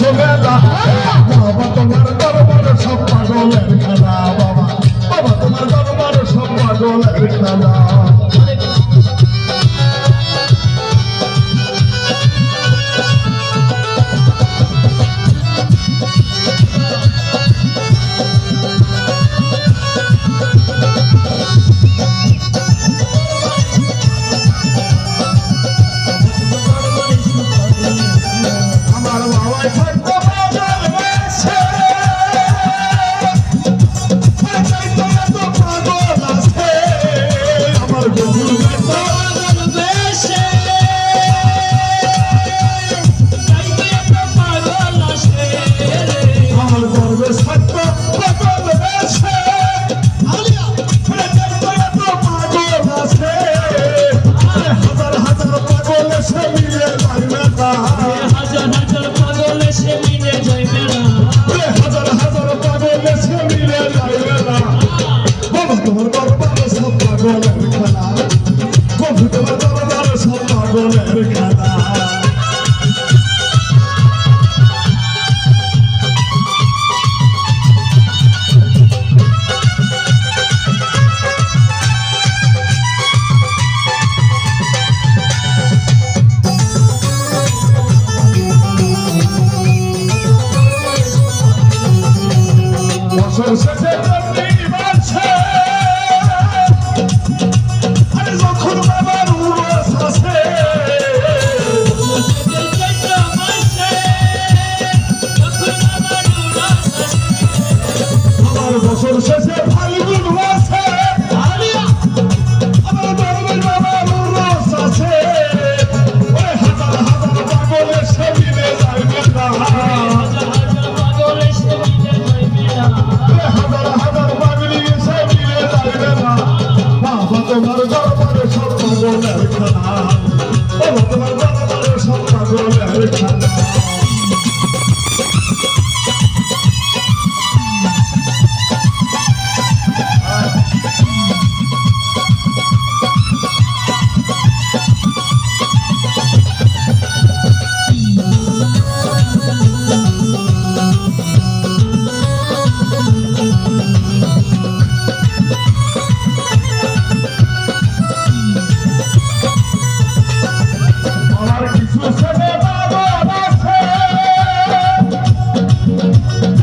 সুবেদা বাবা তোমার দরবার সব পাগলের খেলা বাবা। বাবা তোমার দরবার সব পাগলের খেলা। The বছর শেষে চন্ডী বাড়ছে আরে যখন বাবার উড়স আছে আমার বছর শেষে সব পাগল খানা ও ভগবান সব পাগল খানা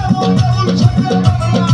রাহুল